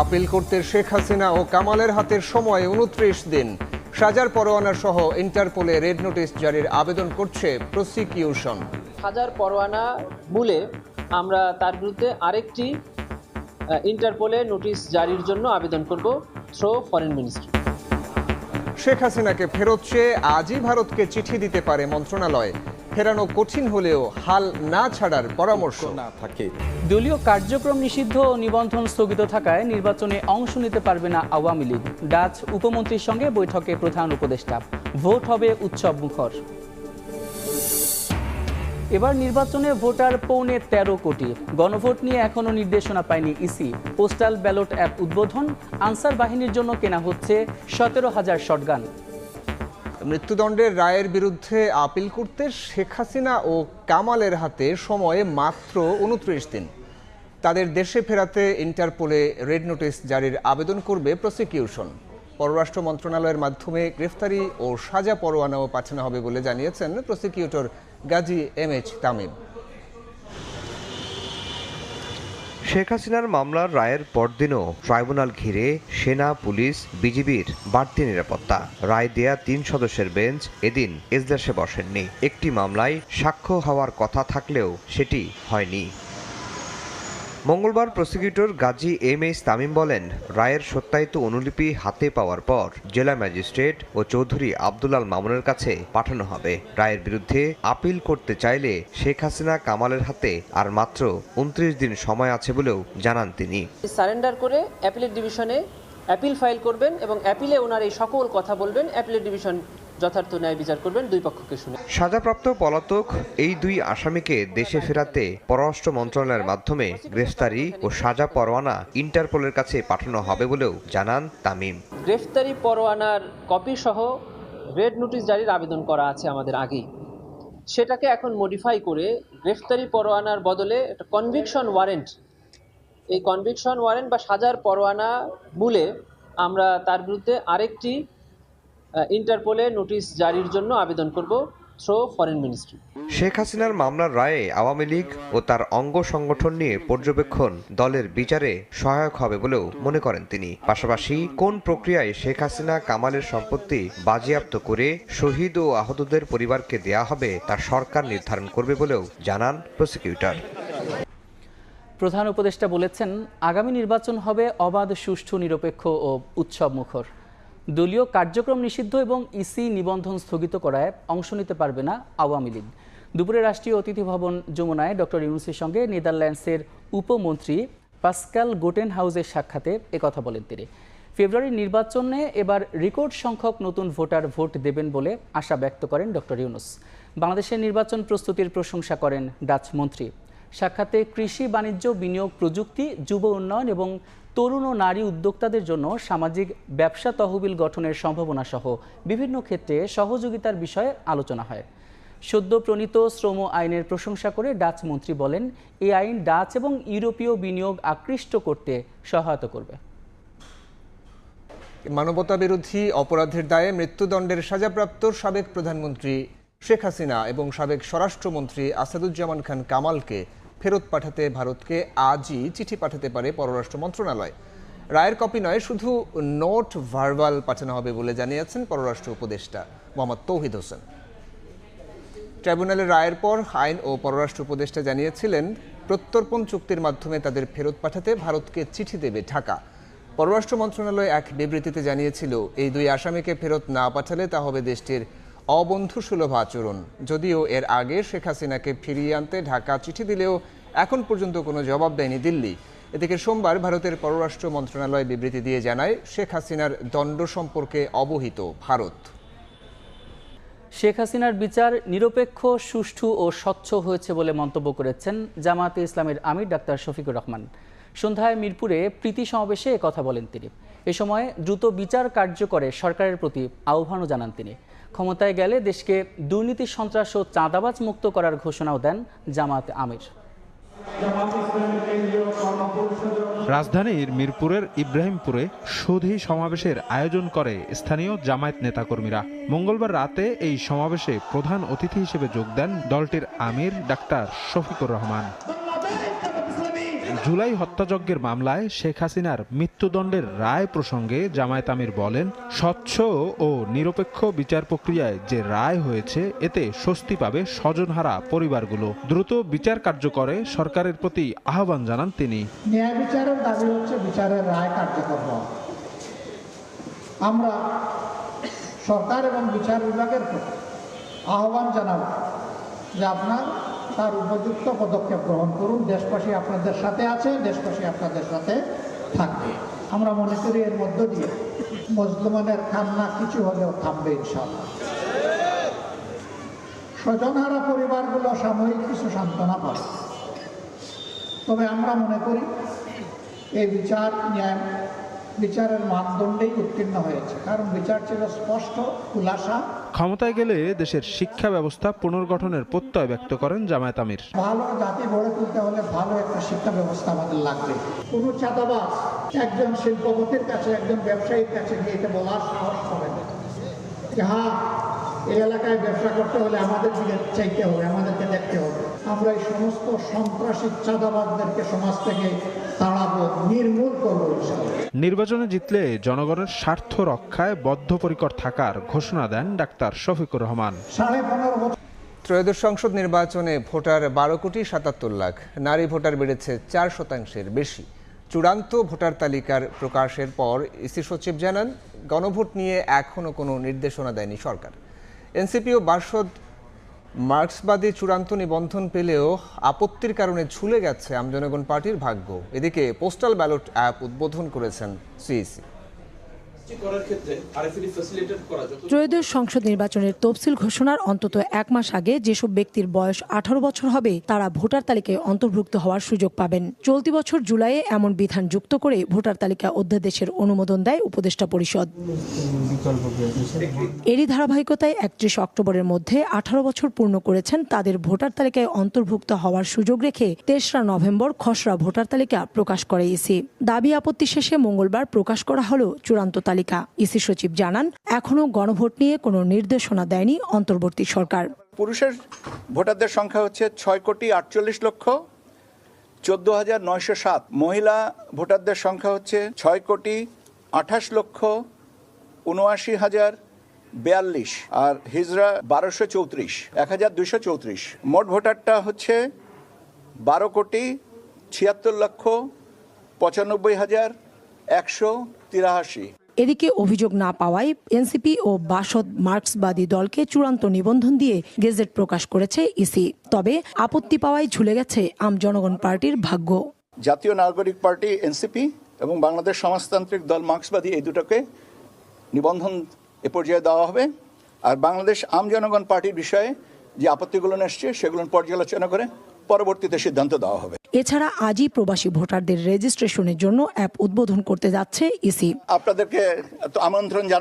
Appeal করতে শেখ হাসিনা ও কামালের হাতের সময় উনত্রিশ দিন। সাজার পরোয়ানা সহ ইন্টারপোলে রেড নোটিশ জারির আবেদন করছে প্রসিকিউশন। সাজার পরোয়ানা মূলে আমরা তার বিরুদ্ধে আরেকটি ইন্টারপোলে নোটিশ জারির জন্য আবেদন করব থ্রো ফরেন মিনিস্ট্রি। শেখ হাসিনাকে ফেরত চেয়ে আজই ভারতকে চিঠি দিতে পারে মন্ত্রণালয়। ফেরানো কঠিন হলেও হাল না ছাড়ার পরামর্শ। না থাকে। দলীয় কার্যক্রম নিষিদ্ধ ও নিবন্ধন স্থগিত থাকায় নির্বাচনে অংশ নিতে পারবে না আওয়ামী লীগ। ডাচ উপমন্ত্রীর সঙ্গে বৈঠকে প্রধান উপদেষ্টা। ভোট হবে উৎসব মুখর। এবার নির্বাচনে ভোটার পৌনে তেরো কোটি। গণভোট নিয়ে এখনও নির্দেশনা পায়নি ইসি। পোস্টাল ব্যালট অ্যাপ উদ্বোধন। আনসার বাহিনীর জন্য কেনা হচ্ছে সতেরো হাজার শটগান। মৃত্যুদণ্ডের রায়ের বিরুদ্ধে আপিল করতে শেখ হাসিনা ও কামালের হাতে সময়ে মাত্র উনত্রিশ দিন। তাদের দেশে ফেরাতে ইন্টারপোলে রেড নোটিস জারির আবেদন করবে প্রসিকিউশন। পররাষ্ট্র মন্ত্রণালয়ের মাধ্যমে গ্রেফতারি ও সাজা পরোয়ানাও পাঠানো হবে বলে জানিয়েছেন prosecutor Gazi M H Tamim. Sheikh হাসিনার মামলার রায়ের পরদিনও ট্রাইব্যুনাল ঘিরে সেনা, পুলিশ, বিজিবির বাড়তি নিরাপত্তা। রায় দেয়া তিন সদস্যের বেঞ্চ এদিন এজলাসে বসেননি। একটি মামলায় সাক্ষ্য হওয়ার কথা থাকলেও সেটি হয়নি। মঙ্গলবার prosecutor Gazi M H Tamim বলেন, রায়ের সত্যায়িত অনুলিপি হাতে পাওয়ার পর জেলা ম্যাজিস্ট্রেট ও চৌধুরী আব্দুলাল মামুনের কাছে পাঠানো হবে। রায়ের বিরুদ্ধে আপিল করতে চাইলে শেখ হাসিনা কামালের হাতে আর মাত্র উনত্রিশ দিন সময় আছে বলেও জানান তিনি। সারেন্ডার করে অ্যাপিলেট ডিভিশনে অ্যাপিল ফাইল করবেন এবং অ্যাপিলে ওনার এই সকল কথা বলবেন অ্যাপিলেট ডিভিশন যথার্থ ন্যায় বিচার করবেন দুই পক্ষকে শুনে। সাজাপ্রাপ্ত পলাতক এই দুই আসামিকে দেশে ফেরাতে পররাষ্ট্র মন্ত্রণালয়ের মাধ্যমে গ্রেফতারি ও সাজা পরোয়ানা ইন্টারপোলের কাছে পাঠানো হবে বলেও জানান তামিম। গ্রেফতারি পরোয়ানার কপি সহ রেড নোটিশ জারির আবেদন করা আছে আমাদের আগেই। সেটাকে এখন মডিফাই করে গ্রেফতারি পরোয়ানার বদলে একটা কনভিকশন ওয়ারেন্ট এই কনভিকশন ওয়ারেন্ট বা সাজার পরোয়ানা মূলে আমরা তার বিরুদ্ধে আরেকটি ইন্টারপোলে নোটিশ জারির জন্য আবেদন করব থ্রো ফরেন মিনিস্ট্রি। শেখ হাসিনার মামলার রায়ে আওয়ামী লীগ ও তার অঙ্গ সংগঠন নিয়ে পর্যবেক্ষণ দলের বিচারে সহায়ক হবে বলেও মনে করেন তিনি। পাশাপাশি কোন প্রক্রিয়ায় শেখ হাসিনা কামালের সম্পত্তি বাজেয়াপ্ত করে শহীদ ও আহতদের পরিবারকে দেয়া হবে তার সরকার নির্ধারণ করবে বলেও জানান প্রসিকিউটর। প্রধান উপদেষ্টা বলেছেন আগামী নির্বাচন হবে অবাধ সুষ্ঠু নিরপেক্ষ ও উৎসব মুখর দলীয় কার্যক্রম নিষিদ্ধ এবং ইসি নিবন্ধন স্থগিত করায় অংশ নিতে পারবে না আওয়ামী লীগ। দুপুরে রাষ্ট্রীয় অতিথি ভবন যমুনায় ডক্টর ইউনুসের সঙ্গে নেদারল্যান্ডসের উপমন্ত্রী পাসকাল গোটেন হাউসের সাক্ষাতে একথা বলেন তিনি। ফেব্রুয়ারির নির্বাচনে এবার রেকর্ড সংখ্যক নতুন ভোটার ভোট দেবেন বলে আশা ব্যক্ত করেন ডক্টর ইউনুস। বাংলাদেশের নির্বাচন প্রস্তুতির প্রশংসা করেন ডাচ মন্ত্রী। সাক্ষাতে কৃষি, বাণিজ্য, বিনিয়োগ, প্রযুক্তি, যুব উন্নয়ন এবং তরুণ ও নারী উদ্যোক্তাদের জন্য সামাজিক ব্যবসা তহবিল গঠনের সম্ভাবনা সহ বিভিন্ন ক্ষেত্রে সহযোগিতার বিষয়ে আলোচনা হয়। সদ্য প্রণীত শ্রম আইনের প্রশংসা করে ডাচ মন্ত্রী বলেন এই আইন ডাচ এবং ইউরোপীয় বিনিয়োগ আকৃষ্ট করতে সহায়তা করবে। মানবতা বিরোধী অপরাধের দায়ে মৃত্যুদণ্ডের সাজাপ্রাপ্ত সাবেক প্রধানমন্ত্রী শেখ হাসিনা এবং সাবেক স্বরাষ্ট্রমন্ত্রী আসাদুজ্জামান খান কামালকে ফেরত পাঠাতে ভারতকে আজই চিঠি পাঠাতে পারে পররাষ্ট্র মন্ত্রণালয়। রায়ের কপি নয়, শুধু নোট ভার্বাল পাঠানো হবে বলে জানিয়েছেন পররাষ্ট্র উপদেষ্টা মোহাম্মদ তৌহিদ হোসেন। ট্রাইব্যুনালের রায়ের পর আইন ও পররাষ্ট্র উপদেষ্টা জানিয়েছিলেন, প্রত্যর্পণ চুক্তির মাধ্যমে তাদের ফেরত পাঠাতে ভারতকে চিঠি দেবে ঢাকা। পররাষ্ট্র মন্ত্রণালয় এক বিবৃতিতে জানিয়েছিল, এই দুই আসামিকে ফেরত না পাঠালে তা হবে দেশটির অবন্ধুসুলভ আচরণ। যদিও এর আগে শেখ হাসিনাকে ফিরিয়ে আনতে ঢাকা চিঠি দিলেও এখন পর্যন্ত কোনো জবাব দেয়নি দিল্লি। এদিকে সোমবার ভারতের পররাষ্ট্র মন্ত্রণালয় বিবৃতি দিয়ে জানায়, শেখ হাসিনার দণ্ড সম্পর্কে অবহিত ভারত। শেখ হাসিনার বিচার নিরপেক্ষ, সুষ্ঠু ও স্বচ্ছ হয়েছে বলে মন্তব্য করেছেন জামায়াতে ইসলামের আমির ডাক্তার শফিকুর রহমান। সন্ধ্যায় মিরপুরে প্রীতি সমাবেশে কথা বলেন তিনি। এ সময় দ্রুত বিচার কার্যকরে সরকারের প্রতি আহ্বানও জানান তিনি। ক্ষমতায় গেলে দেশকে দুর্নীতি, সন্ত্রাস ও চাঁদাবাজ মুক্ত করার ঘোষণাও দেন জামায়াত আমির। রাজধানীর মিরপুরের ইব্রাহিমপুরে সুধী সমাবেশের আয়োজন করে স্থানীয় জামায়াত নেতাকর্মীরা। মঙ্গলবার রাতে এই সমাবেশে প্রধান অতিথি হিসেবে যোগ দেন দলটির আমির ডাক্তার শফিকুর রহমান। জুলাই হত্যাযজ্ঞের মামলায় শেখ হাসিনার মৃত্যুদণ্ডের রায় প্রসঙ্গে জামায়াত আমির বলেন, স্বচ্ছ ও নিরপেক্ষ বিচার প্রক্রিয়ায় যে রায় হয়েছে, এতে স্বস্তি পাবে স্বজনহারা পরিবারগুলো। দ্রুত বিচার কার্য করে সরকারের প্রতি আহ্বান জানান তিনি। ন্যায় বিচারের দাবি হচ্ছে বিচারের রায় কার্যকর আমরা সরকার এবং বিচার বিভাগের আহ্বান জানাব যে আপনার তার উপযুক্ত পদক্ষেপ গ্রহণ করুন। দেশবাসী আপনাদের সাথে আছে, দেশবাসী আপনাদের সাথে থাকবে। আমরা মনে করি এর মধ্য দিয়ে মুসলমানের কান্না কিছু হলেও থামবে ইনশাল্লাহ স্বজনহারা পরিবারগুলো সাময়িক কিছু সান্ত্বনা পাবে। তবে আমরা মনে করি এই বিচার ন্যায়, বিচারের মানদণ্ডেই উত্তীর্ণ হয়েছে। কারণ বিচার ছিল স্পষ্ট, খুলাসা ক্ষমতায় গেলে দেশের শিক্ষা ব্যবস্থা পুনর্গঠনের প্রত্যয় ব্যক্ত করেন জামায়াত আমির। ভালো জাতি গড়ে তুলতে হলে ভালো একটা শিক্ষা ব্যবস্থা আমাদের লাগবে। কোনো চাঁদাবাজ একজন শিল্পপতির কাছে, একজন ব্যবসায়ীর কাছে গিয়ে এটা বলার সাহস করে না। হ্যাঁ এই এলাকায় ব্যবসা করতে হলে আমাদের দিকে চাইতে হবে, আমাদেরকে দেখতে হবে। আমরা এই সমস্ত সন্ত্রাসী চাঁদাবাজদেরকে সমাজ থেকে তাড়াবো নির্বাচনে জিতলে জনগণের স্বার্থ রক্ষায় বদ্ধপরিকর থাকার ঘোষণা দেন ডাক্তার শফিকুর রহমান। ত্রয়োদশ সংসদ নির্বাচনে ভোটার বারো কোটি সাতাত্তর লাখ, নারী ভোটার বেড়েছে চার শতাংশের বেশি। চূড়ান্ত ভোটার তালিকার প্রকাশের পর ইসি সচিব জানান, গণভোট নিয়ে এখনও কোনো নির্দেশনা দেয়নি সরকার। এনসিপি ও বার্ষদ মার্ক্সবাদী চূড়ান্ত নিবন্ধন পেলেও আপত্তির কারণে ঝুলে গেছে আমজনগণ পার্টির ভাগ্য। এদিকে, পোস্টাল ব্যালট অ্যাপ উদ্বোধন করেছেন সিইসি। ত্রয়োদশ সংসদ নির্বাচনের তফসিল ঘোষণার অন্তত এক মাস আগে যেসব ব্যক্তির বয়স আঠারো বছর হবে, তারা ভোটার তালিকায় অন্তর্ভুক্ত হওয়ার সুযোগ পাবেন। চলতি বছর জুলাইয়ে এমন বিধান যুক্ত করে ভোটার তালিকা অধ্যাদেশের অনুমোদন দেয় উপদেষ্টা পরিষদ। এরই ধারাবাহিকতায় একত্রিশ অক্টোবরের মধ্যে আঠারো বছর পূর্ণ করেছেন তাদের ভোটার তালিকায় অন্তর্ভুক্ত হওয়ার সুযোগ রেখে তেসরা নভেম্বর খসড়া ভোটার তালিকা প্রকাশ করে ইসি। দাবি আপত্তি শেষে মঙ্গলবার প্রকাশ করা হলো চূড়ান্ত তালিকা ইসি সচিব জানান, এখনও গণভোট নিয়ে কোনো নির্দেশনা দেয়নি অন্তর্বর্তী সরকার। পুরুষের ভোটারদের সংখ্যা হচ্ছে ছয় কোটি আটচল্লিশ লক্ষ, চোদ্দ হাজার নয়শো সাত। মহিলা ভোটারদের সংখ্যা হচ্ছে ছয় কোটি আঠাশ লক্ষ, উনআশি হাজার বিয়াল্লিশ আর হিজরা বারোশো চৌত্রিশ, এক হাজার দুইশো চৌত্রিশ। মোট ভোটারটা হচ্ছে বারো কোটি ছিয়াত্তর লক্ষ, পঁচানব্বই হাজার একশো তিরাশি। এদিকে অভিযোগ না পাওয়ায় এনসিপি ও বাসদ মার্কসবাদী দলকে চূড়ান্ত নিবন্ধন দিয়ে গেজেট প্রকাশ করেছে ইসি। তবে আপত্তি পাওয়ায় ঝুলে গেছে আম জনগণ পার্টির ভাগ্য। জাতীয় নাগরিক পার্টি, এনসিপি এবং বাংলাদেশ সমাজতান্ত্রিক দল মার্ক্সবাদী এই দুটোকে নিবন্ধন এ পর্যায়ে দেওয়া হবে। আর বাংলাদেশ আম জনগণ পার্টির বিষয়ে যে আপত্তিগুলো এসছে সেগুলো পর্যালোচনা করে পরবর্তীতে সিদ্ধান্ত দেওয়া হবে। এছাড়া আজই প্রবাসী ভোটারদের রেজিস্ট্রেশনের জন্য অ্যাপ উদ্বোধন করতে যাচ্ছে ইসি। আপনাদেরকে আমন্ত্রণ জানান